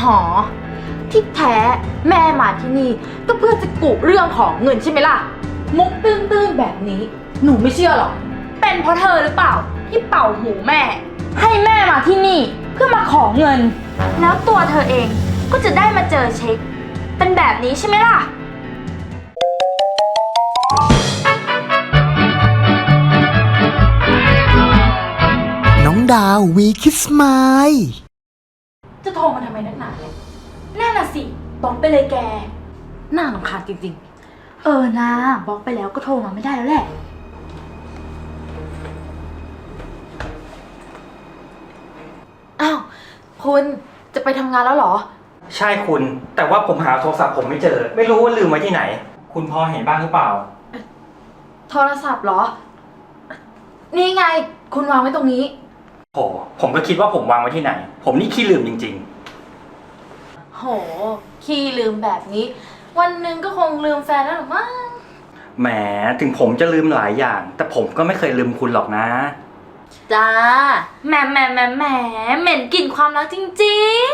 หอ ที่แท้แม่มาที่นี่ก็เพื่อจะกุเรื่องของเงินใช่ไหมล่ะ มุกตื้นๆแบบนี้ หนูไม่เชื่อหรอก เป็นเพราะเธอหรือเปล่า ที่เป่าหูแม่ ให้แม่มาที่นี่เพื่อมาขอเงิน แล้วตัวเธอเองก็จะได้มาเจอเช็ค เป็นแบบนี้ใช่ไหมล่ะ น้องดาววีคิสมาย จะโทรมาทำไมนักหนาเนี่ยนั่นน่ะสิบล็อกไปเลยแก น่ารำคาญจริงๆ เออนะบล็อกไปแล้วก็โทรมาไม่ได้แล้วแหละ อ้าว คุณจะไปทำงานแล้วเหรอ ใช่คุณ แต่ว่าผมหาโทรศัพท์ผมไม่เจอ ไม่รู้ว่าลืมไว้ที่ไหน คุณพอเห็นบ้างหรือเปล่า โทรศัพท์เหรอ นี่ไง คุณวางไว้ตรงนี้ โห ผมก็คิดว่าผมวางไว้ที่ไหน ผมนี่ขี้ลืมจริง โห ขี้ลืมแบบนี้ วันหนึ่งก็คงลืมแฟนแล้วหรือมั้งๆ แหม ถึงผมจะลืมหลายอย่าง แต่ผมก็ไม่เคยลืมคุณหรอกนะ จ้าแหมแหมแหมแหมเหม็นกลิ่นความรักจริง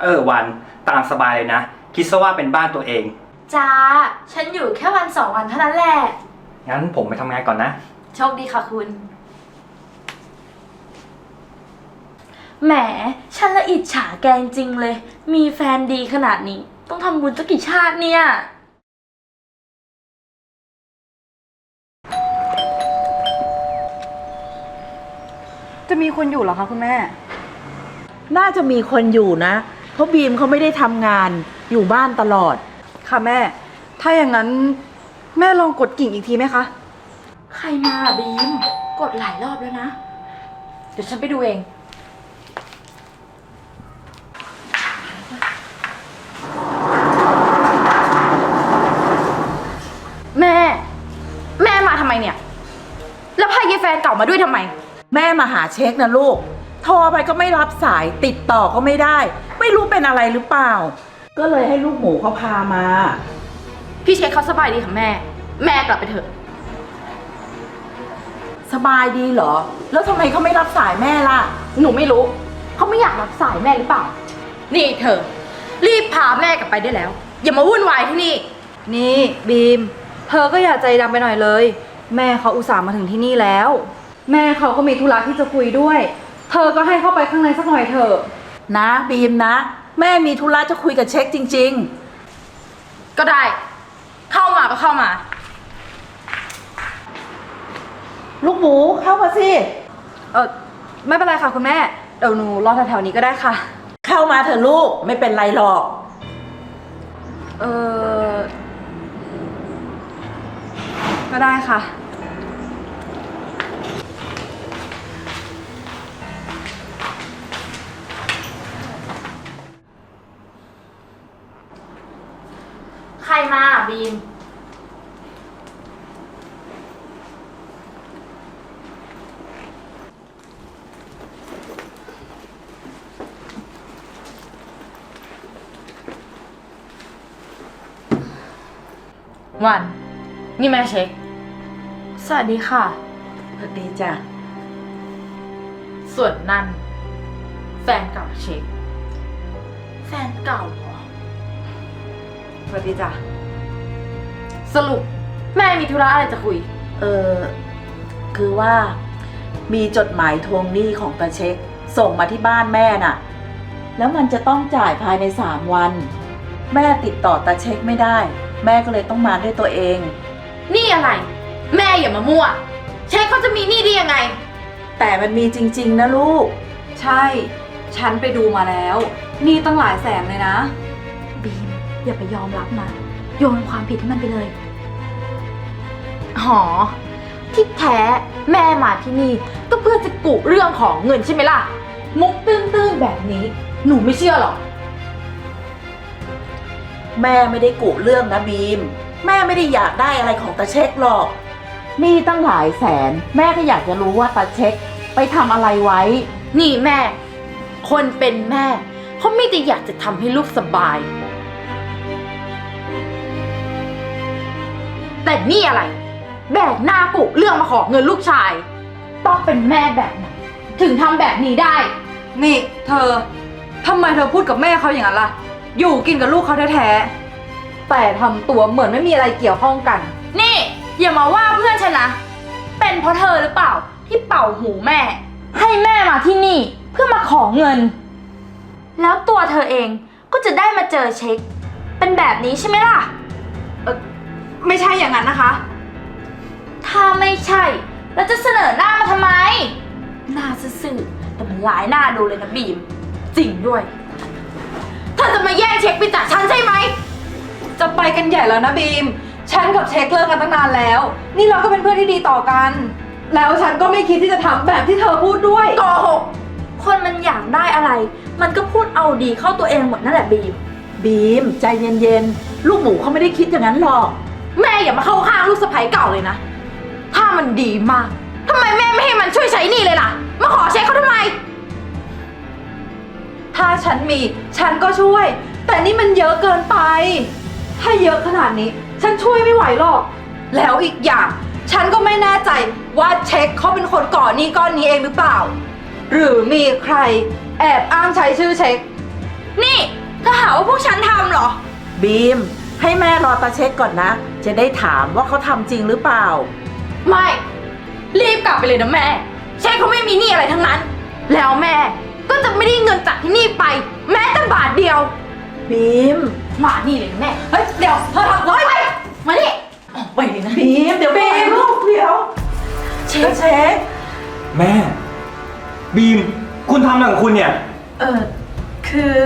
เออวัน ตามสบายเลยนะ คิดซะว่าเป็นบ้านตัวเอง ๆ จ้า ฉันอยู่แค่วันสองวันเท่านั้นแหละ งั้นผมไปทำงานก่อนนะ โชคดีค่ะคุณ แหม ฉันละอิจฉาแกจริงๆเลย มีแฟนดีขนาดนี้ ต้องทำบุญสักกี่ชาติเนี่ย จะมีคนอยู่เหรอคะคุณแม่ น่าจะมีคนอยู่นะ เพราะบีมเขาไม่ได้ทำงานอยู่บ้านตลอด ค่ะแม่ ถ้าอย่างนั้นแม่ลองกดกิ่งอีกทีไหมคะ ใครมาอะบีม กดหลายรอบแล้วนะ เดี๋ยวฉันไปดูเอง แม่ แม่มาทำไมเนี่ย แล้วพายายแฟ นเก่ามาด้วยทำไม แม่มาหาเช็คนะลูก โทรไปก็ไม่รับสายติดต่อก็ไม่ได้ ไม่รู้เป็นอะไรหรือเปล่า ก็เลยให้ลูกหมูเขาพามา พี่เช็คเขาสบายดีค่ะแม่ แม่กลับไปเถอะ สบายดีเหรอ แล้วทำไมเขาไม่รับสายแม่ล่ะ หนูไม่รู้ เขาไม่อยากรับสายแม่หรือเปล่า นี่เธอ รีบพาแม่กลับไปได้แล้ว อย่ามาวุ่นวายที่นี่ นี่บีม เธอก็อย่าใจดำไปหน่อยเลย แม่เขาอุตส่าห์มาถึงที่นี่แล้ว แม่เขาก็มีธุระที่จะคุยด้วย เธอก็ให้เข้าไปข้างในสักหน่อยเถอะ นะบีมนะ แม่มีธุระจะคุยกับเช็คจริง ก็ได้ เข้ามาก็เข้ามา ๆ ลูกหมูเข้ามาสิ เออไม่เป็นไรค่ะคุณแม่ เดี๋ยวหนูรอแถวๆนี้ก็ได้ค่ะ เข้ามาเถอะลูกไม่เป็นไรหรอก เออก็ได้ค่ะ บีม วัน นี่แม่เช็ค สวัสดีค่ะ สวัสดีจ้ะ ส่วนนั่น แฟนเก่าเช็ค แฟนเก่าเหรอ สวัสดีจ้ะ สรุปแม่มีธุระอะไรจะคุย เออคือว่ามีจดหมายทวงหนี้ของตาเช็ค ส่งมาที่บ้านแม่น่ะ แล้วมันจะต้องจ่ายภายในสามวัน แม่ติดต่อตาเช็คไม่ได้ แม่ก็เลยต้องมาด้วยตัวเอง นี่อะไร แม่อย่ามามั่ว เช็คเขาจะมีหนี้ได้ยังไง แต่มันมีจริง ๆ นะลูก ใช่ ฉันไปดูมาแล้วนี่ตั้งหลายแสนเลยนะ บีมอย่าไปยอมรับนะ โยนความผิดให้มันไปเลย หอ ที่แท้แม่มาที่นี่ ก็เพื่อจะกุเรื่องของเงินใช่ไหมล่ะ มุกตื้นๆแบบนี้ หนูไม่เชื่อหรอก แม่ไม่ได้กุเรื่องนะบีม แม่ไม่ได้อยากได้อะไรของตาเช็คหรอกหนี่ตั้งหลายแสน แม่ก็อยากจะรู้ว่าตาเช็คไปทำอะไรไว้ นี่แม่ คนเป็นแม่เขาไม่ได้อยากจะทำให้ลูกสบาย แต่นี่อะไร แบกหน้ากุเรื่องมาขอเงินลูกชาย ต้องเป็นแม่แบบไหนถึงทำแบบนี้ได้ นี่เธอทำไมเธอพูดกับแม่เขาอย่างนั้นล่ะ อยู่กินกับลูกเขาแท้ๆ แต่ทำตัวเหมือนไม่มีอะไรเกี่ยวข้องกัน นี่ อย่ามาว่าเพื่อนฉันนะ เป็นเพราะเธอหรือเปล่าที่เป่าหูแม่ ให้แม่มาที่นี่เพื่อมาขอเงิน แล้วตัวเธอเองก็จะได้มาเจอเช็ค เป็นแบบนี้ใช่ไหมล่ะ ไม่ใช่อย่างนั้นนะคะ ถ้าไม่ใช่ แล้วจะเสนอหน้ามาทำไม หน้าซื่อๆแต่มันหลายหน้าดูเลยนะบีม จริงด้วยเธอจะมาแย่งเช็คไปจากฉันใช่ไหม จะไปกันใหญ่แล้วนะบีม ฉันกับเช็คเลิกกันตั้งนานแล้ว นี่เราก็เป็นเพื่อนที่ดีต่อกัน แล้วฉันก็ไม่คิดที่จะทำแบบที่เธอพูดด้วย โกหกคนมันอยากได้อะไร มันก็พูดเอาดีเข้าตัวเองหมดนั่นแหละบีม บีม ใจเย็นๆ ลูกหมูเขาไม่ได้คิดอย่างนั้นหรอก แม่อย่ามาเข้าข้างลูกสะใภ้เก่าเลยนะ ถ้ามันดีมากทำไมแม่ไม่ให้มันช่วยใช้หนี่เลยล่ะ มาขอเช็คเขาทำไม ถ้าฉันมีฉันก็ช่วย แต่นี่มันเยอะเกินไป ถ้าเยอะขนาดนี้ ฉันช่วยไม่ไหวหรอก แล้วอีกอย่าง ฉันก็ไม่แน่ใจว่าเช็คเขาเป็นคนก่อหนี้ก้อนนี้เองหรือเปล่า หรือมีใคร แอบอ้างใช้ชื่อเช็ค นี่เธอหาว่าพวกฉันทำเหรอ บีม ให้แม่รอตาเช็คก่อนนะ จะได้ถามว่าเขาทำจริงหรือเปล่า ไม่ รีบกลับไปเลยนะแม่เช็คเขาไม่มีหนี้อะไรทั้งนั้น แล้วแม่ก็จะไม่ได้เงินจากที่นี่ไป แม้แต่บาทเดียว บีม มานี่เลยนะแม่ เฮ้ย เดี๋ยวเธอทำร้อยไปมานี่ออกไปเลยนะ บีม เดี๋ยวบีมลูกเดี๋ยวเช็ตาคเช็คแม่ บีม คุณทำอะไรของคุณเนี่ย เออคือ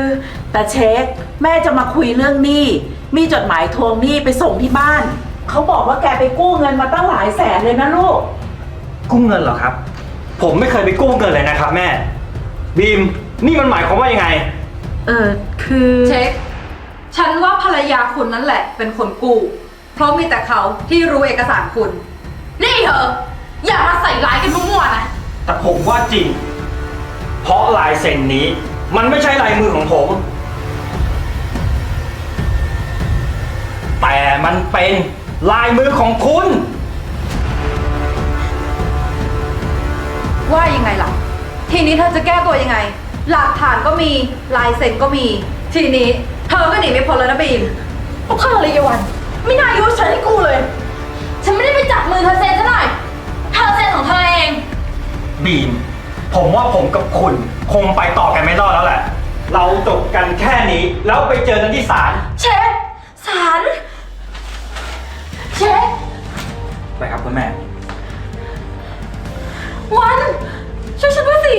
ตาเช็ค แม่จะมาคุยเรื่องหนี้ มีจดหมายทวงหนี้ไปส่งที่บ้าน เขาบอกว่าแกไปกู้เงินมาตั้งหลายแสนเลยนะลูก กู้เงินเหรอครับ ผมไม่เคยไปกู้เงินเลยนะครับ แม่ บีมนี่มันหมายความว่ายังไง เออคือเช็ค ฉันว่าภรรยาคุณนั่นแหละ เป็นคนกู้ เพราะมีแต่เขาที่รู้เอกสารคุณ นี่เธออย่ามาใส่ร้ายกันมั่วๆนะ แต่ผมว่าจริง เพราะลายเซ็นนี้ มันไม่ใช่ลายมือของผม แต่มันเป็นลายมือของคุณ ว่ายังไงล่ะ ทีนี้เธอจะแก้ตัวยังไง หลักฐานก็มีลายเซ็นก็มี ทีนี้ เธอก็หนีไม่พ้นแล้วนะบีมพวกเธอเลยยวัน ไม่น่ายุ่งฉันให้กูเลย ฉันไม่ได้ไปจับมือเธอเซ็นซะหน่อย เธอเซ็นของเธอเอง บีม ผมว่าผมกับคุณ คงไปต่อกันไม่รอดแล้วแหละ เราจบกันแค่นี้แล้วไปเจอกันที่ศาล เช็คสาร เช็คไปครับคุณแม่ วัน ช่วยฉันด้วยสิ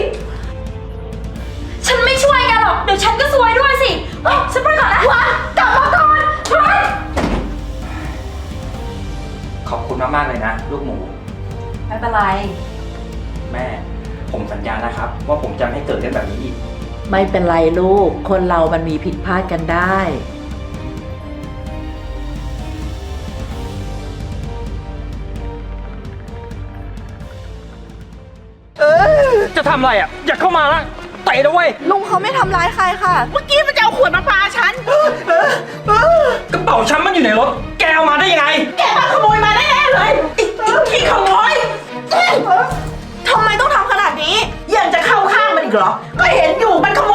ฉันไม่ช่วยแกันหรอก เดี๋ยวฉันก็ซวยด้วยสิเฮ้ยฉันไปก่อนนะวันกลับมาก่อนวันขอบคุณมากๆเลยนะ ลูกหมู ไม่เป็นไร แม่ ผมสัญญานะครับ ว่าผมจะไม่ให้เกิดเรื่องแบบนี้อีก ไม่เป็นไรลูก คนเรามันมีผิดพลาดกันได้ำอะไรอะ อย่าเข้ามาละเตะนะเว้ยลุงเขาไม่ทำร้ายใครค่ะ เมื่อกี้มันจะเอาขวดมาปาฉัน กระเป๋าฉันมันอยู่ในรถ แกเอามาได้ยังไง แกมาขโมยมาแน่ๆเลยไอ้ขี้ขโมยทำไมต้องทำขนาดนี้ ยังจะเข้าข้างมันอีกเหรอ ก็เห็นอยู่มันขโมย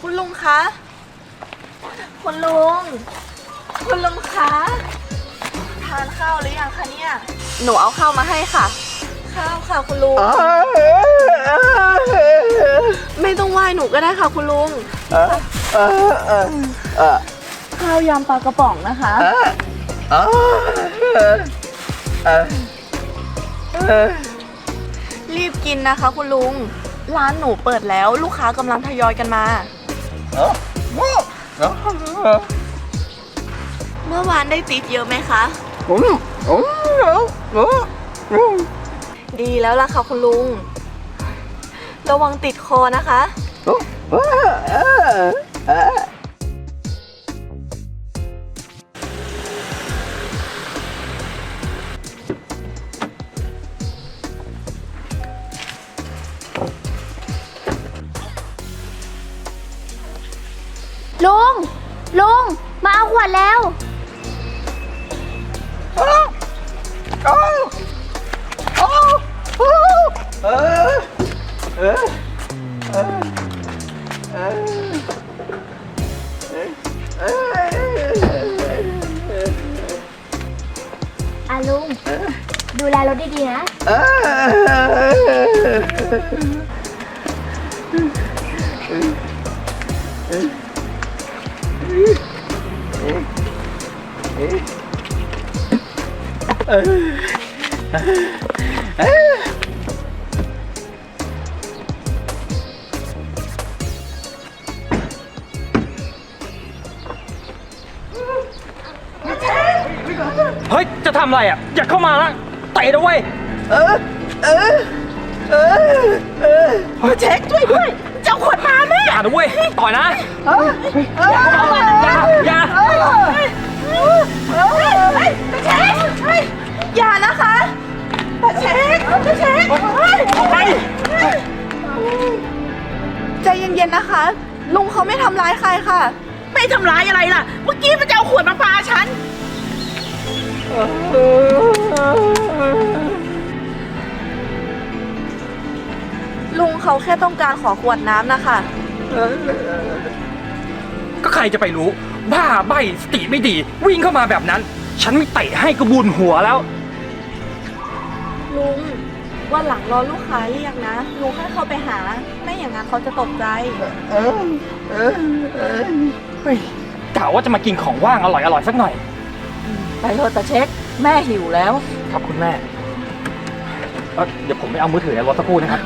คุณลุงคะ คุณลุง คุณลุงคะ ทานข้าวหรือยังคะเนี่ย หนูเอาข้าวมาให้ค่ะ ข้าวค่ะคุณลุง ไม่ต้องไหว้หนูก็ได้ค่ะคุณลุง ข้าวยำปลากระป๋องนะคะ รีบกินนะคะคุณลุง ร้านหนูเปิดแล้วลูกค้ากำลังทยอยกันมา เมื่อวานได้ติดเยอะไหมคะ ดีแล้วล่ะค่ะคุณลุง ระวังติดคอนะคะ รถดีๆนะเฮ้ย จะทำอะไรอะ อย่าเข้ามาละ เตะนะเว้ย เออ เออ เออ เออเช็คด้วยด้วยเจ้าขวดมาแม่อย่านะเว้ย ต่อยนะ เอย่าเข้ามาอย่าอย่าอย่านะคะเช็คเช็คออกไปใจเย็นๆนะคะ ลุงเขาไม่ทำร้ายใครค่ะ ไม่ทำร้ายอะไรล่ะ เมื่อกี้มันจะเอาขวดมาปาฉัน ลุงเขาแค่ต้องการขอขวดน้ำนะคะ ก็ใครจะไปรู้ บ้าใบสติไม่ดี วิ่งเข้ามาแบบนั้น ฉันไม่เตะให้กระบุญหัวแล้ว ลุงวันหลังรอลูกค้าเรียกนะ ลุงให้เขาไปหา ไม่อย่างนั้นเขาจะตกใจเฮ้ยกะว่าจะมากินของว่างอร่อยอร่อยๆสักหน่อย ไปเถอะตาเช็ค แม่หิวแล้ว ครับคุณแม่เอ้อเดี๋ยวผมไปเอามือถือในรถสักครู่นะครับ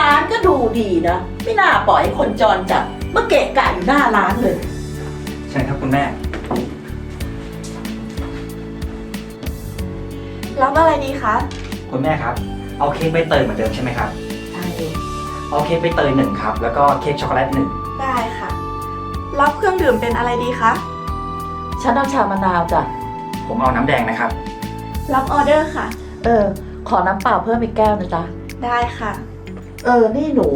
ร้านก็ดูดีนะ ไม่น่าปล่อยให้คนจรจัดมาเกะกะอยู่หน้าร้านเลย ใช่ครับคุณแม่ รับอะไรดีคะคุณแม่ครับ เอาเค้กใบเตยเหมือนเดิมใช่ไหมครับ ใช่เอาเค้กใบเตยหนึ่งครับ แล้วก็เค้กช็อกโกแลตหนึ่งได้ค่ะ รับเครื่องดื่มเป็นอะไรดีคะ ฉันเอาชามะนาวจ้ะ ผมเอาน้ำแดงนะครับ รับออเดอร์ค่ะ เออ ขอน้ำเปล่าเพิ่มอีกแก้วนะจ๊ะ ได้ค่ะ เออ นี่หนู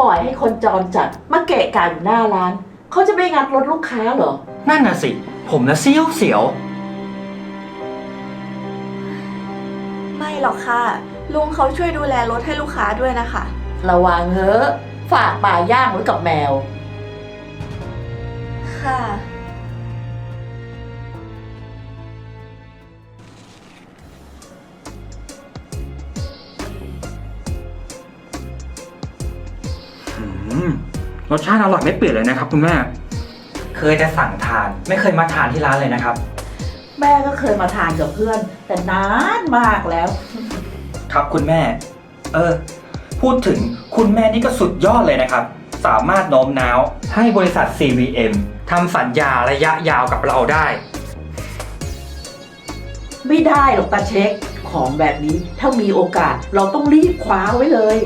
ปล่อยให้คนจรจัดมาเกะกะอยู่หน้าร้าน เขาจะไม่งัดรถลูกค้าเหรอ นั่นน่ะสิ ผมนะเสียวเสียว ไม่หรอกค่ะ ลุงเขาช่วยดูแลรถให้ลูกค้าด้วยนะคะ ระวังเถอะฝากปลาย่างไว้กับแมว ค่ะ อืมรสชาติอร่อยไม่เปลี่ยนเลยนะครับคุณแม่ เคยแต่สั่งทานไม่เคยมาทานที่ร้านเลยนะครับ แม่ก็เคยมาทานกับเพื่อน แต่นานมากแล้ว ครับคุณแม่ เออ พูดถึงคุณแม่นี่ก็สุดยอดเลยนะครับ สามารถโน้มน้าวให้บริษัท CVM ทำสัญญาระยะยาวกับเราได้ ไม่ได้หรอกตาเช็คของแบบนี้ถ้ามีโอกาสเราต้องรีบคว้าไว้เลย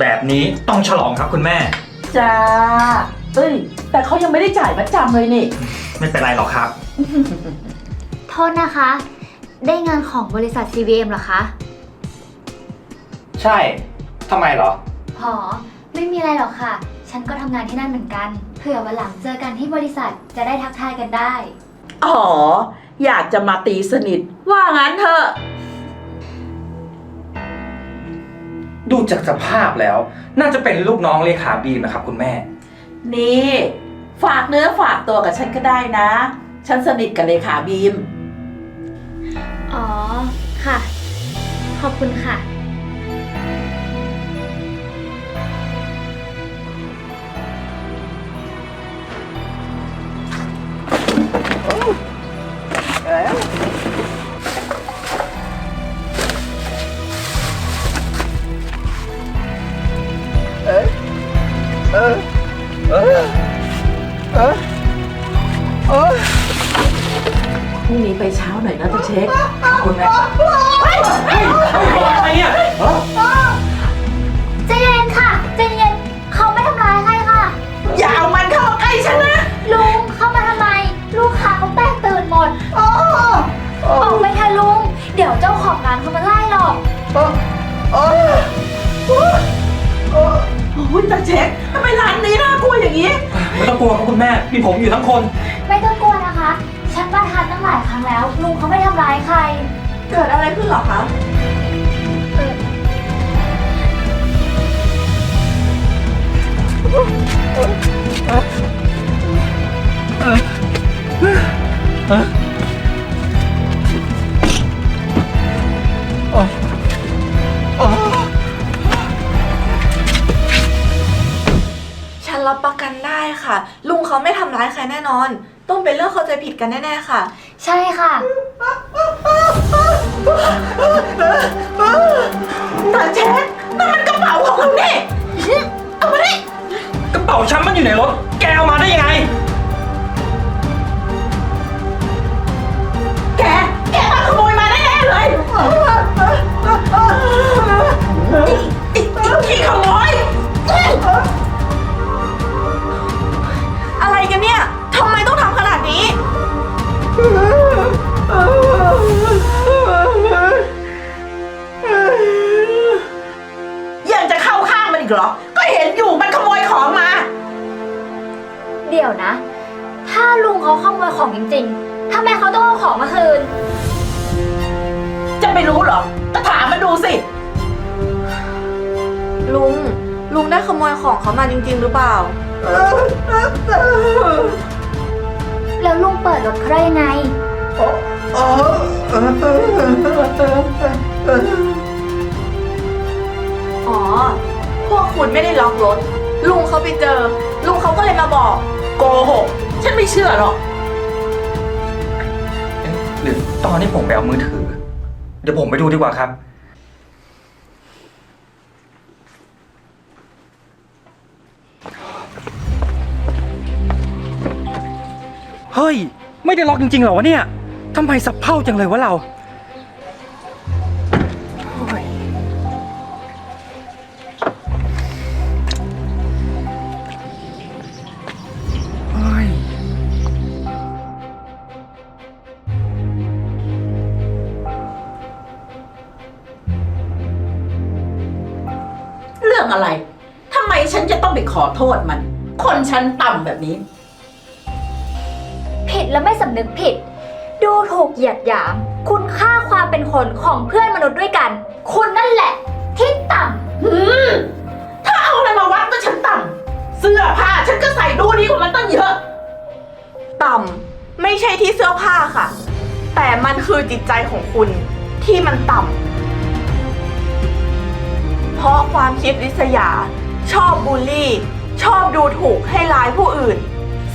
แบบนี้ต้องฉลองครับคุณแม่ จ้าเอ้ย แต่เขายังไม่ได้จ่ายมาจำเลยนี่ ไม่เป็นไรหรอกครับ โทษนะคะ ได้งานของบริษัท CVM เหรอคะ ใช่ ทำไมเหรอ หอ ไม่มีอะไรหรอกค่ะ ฉันก็ทำงานที่นั่นเหมือนกัน เผื่อวันหลังเจอกันที่บริษัทจะได้ทักทายกันได้ อ๋อ อยากจะมาตีสนิท ว่างั้นเถอะ ดูจากสภาพแล้ว น่าจะเป็นลูกน้องเลขาบีมนะครับคุณแม่ นี่ ฝากเนื้อฝากตัวกับฉันก็ได้นะ ฉันสนิทกับเลขาบีม อ๋อ ค่ะ ขอบคุณค่ะพ ไปเอะไรขึ้นหรอคะฉันรับประกันได้ค่ะ ลุงเขาไม่ทำร้ายใครแน่นอน ต้องเป็นเรื่องเข้าใจผิดกันแน่ๆค่ะ ใช่ค่ะ อยู่ในรถ แกเอามาได้ยังไง แก แกมาขโมยมาแน่ๆเลยอีกอีกขี้ขโมย อะไรกันเนี่ย ทำไมต้องทำขนาดนี้ ยังจะเข้าข้างมันอีกเหรอ ดี๋ยวนะ ถ้าลุงเขาขโมยของจริงๆทำไมเขาต้องเอาของมาคืน จะไม่รู้เหรอ ก็ถามมันดูสิ ลุง ลุงได้ขโมยของเขามาจริง ๆ หรือเปล่า แล้วลุงเปิดรถเขาได้ยังไง อ๋อ พวกคุณไม่ได้ล็อกรถ ลุงเขาไปเจอ ลุงเขาก็เลยมาบอก โกหกฉันไม่เชื่อหรอก เอ๊ะหรือตอนที่ผมไปเอามือถือ เดี๋ยวผมไปดูดีกว่าครับ เฮ้ย ไม่ได้ล็อกจริงๆเหรอวะเนี่ยทำไมสับเพร่าจังเลยวะเรา ษมัน คนฉันต่ำแบบนี้ ผิดแล้วไม่สำนึกผิด ดูถูกเหยียดหยาม คุณค่าความเป็นคนของเพื่อนมนุษย์ด้วยกัน คุณนั่นแหละ ที่ต่ำหืมถ้าเอาอะไรมาวัดก็ฉันต่ำเสื้อผ้าฉันก็ใส่ดูดีกว่ามันตั้งเยอะ ต่ำไม่ใช่ที่เสื้อผ้าค่ะ แต่มันคือจิตใจของคุณที่มันต่ำเพราะความคิดริษยา ชอบบูลลี่ ชอบดูถูกให้ร้ายผู้อื่น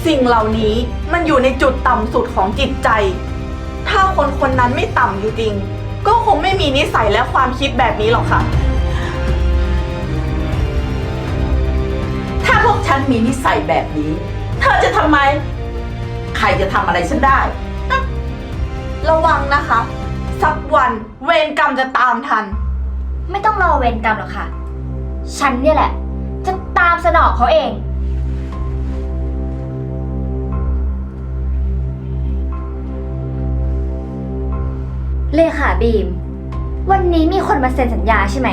สิ่งเหล่านี้มันอยู่ในจุดต่ำสุดของจิตใจ ถ้าคนคนนั้นไม่ต่ำจริงๆก็คงไม่มีนิสัยและความคิดแบบนี้หรอกค่ะ ถ้าพวกฉันมีนิสัยแบบนี้ เธอจะทำไม ใครจะทำอะไรฉันได้ ระวังนะคะ สักวันเวรกรรมจะตามทัน ไม่ต้องรอเวรกรรมหรอกค่ะ ฉันเนี่ยแหละจะ ตามสนองเขาเอง เลขาบีม วันนี้มีคนมาเซ็นสัญญาใช่ไหม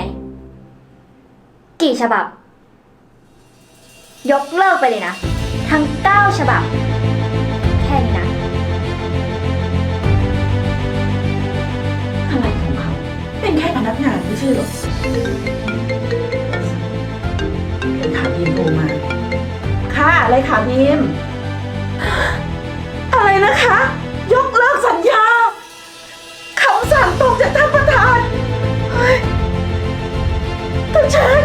กี่ฉบับ ยกเลิกไปเลยนะ ทั้ง 9 ฉบับ แค่นี้นะ อะไรของเขาเป็นแค่พนักงานไม่ใช่เหรอ ค่ะอะไรค่ะบีมอะไรนะคะ ยกเลิกสัญญาคำสั่งตรงจากท่านประธานเฮ้ยแต่เช็ค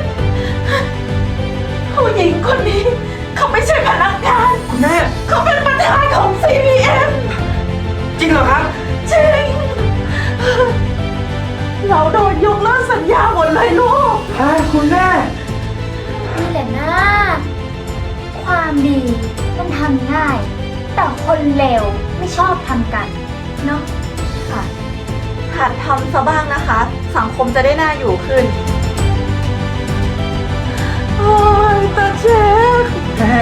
ผู้หญิงคนนี้ เขาไม่ใช่พนักงาน คุณแม่ เขาเป็นประธานของ CPM จริงเหรอครับ จริง เราโดนยกเลิกสัญญาหมดเลยลูก คุณแม่ นี่แหละนะ ความดีมันทำง่าย แต่คนเลวไม่ชอบทำกันเนาะค่ะหัดทำซะบ้างนะคะ สังคมจะได้น่าอยู่ขึ้นโอ้ยตาเช็คแม่